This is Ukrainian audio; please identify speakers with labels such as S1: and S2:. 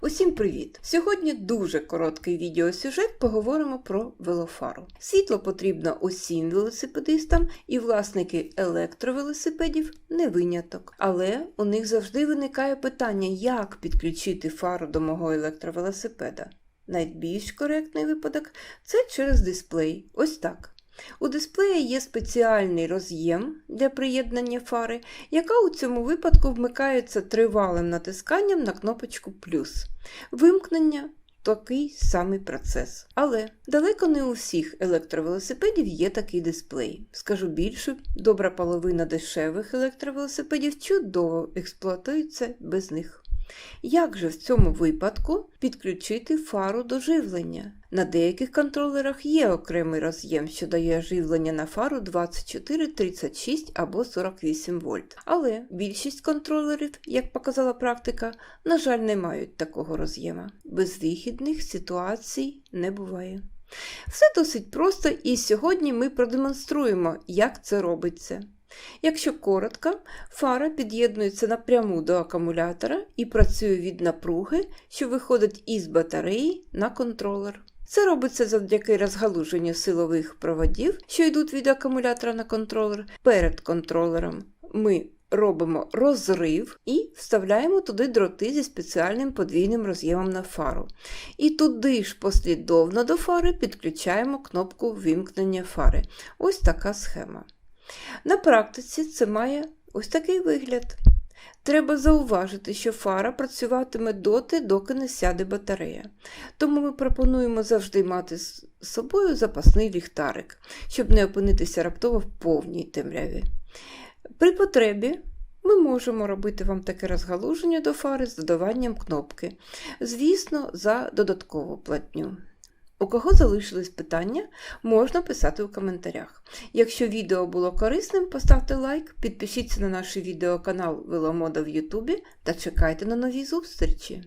S1: Усім привіт! Сьогодні дуже короткий відеосюжет поговоримо про велофару. Світло потрібно усім велосипедистам, і власники електровелосипедів не виняток. Але у них завжди виникає питання, як підключити фару до мого електровелосипеда. Найбільш коректний випадок це через дисплей. Ось так. У дисплеї є спеціальний роз'єм для приєднання фари, яка у цьому випадку вмикається тривалим натисканням на кнопочку плюс. Вимкнення такий самий процес. Але далеко не у всіх електровелосипедів є такий дисплей. Скажу більше, добра половина дешевих електровелосипедів чудово експлуатується без них. Як же в цьому випадку підключити фару до живлення? На деяких контролерах є окремий роз'єм, що дає живлення на фару 24, 36 або 48 вольт. Але більшість контролерів, як показала практика, на жаль, не мають такого роз'єма. Безвихідних ситуацій не буває. Все досить просто, і сьогодні ми продемонструємо, як це робиться. Якщо коротко, фара під'єднується напряму до акумулятора і працює від напруги, що виходить із батареї на контролер. Це робиться завдяки розгалуженню силових проводів, що йдуть від акумулятора на контролер. Перед контролером ми робимо розрив і вставляємо туди дроти зі спеціальним подвійним роз'ємом на фару. І туди ж послідовно до фари підключаємо кнопку вимкнення фари. Ось така схема. На практиці це має ось такий вигляд. Треба зауважити, що фара працюватиме доти, доки не сяде батарея. Тому ми пропонуємо завжди мати з собою запасний ліхтарик, щоб не опинитися раптово в повній темряві. При потребі ми можемо робити вам таке розгалуження до фари з додаванням кнопки, звісно, за додаткову платню. Кого залишились питання, можна писати у коментарях. Якщо відео було корисним, поставте лайк, підпишіться на наш відеоканал Веломода в Ютубі та чекайте на нові зустрічі.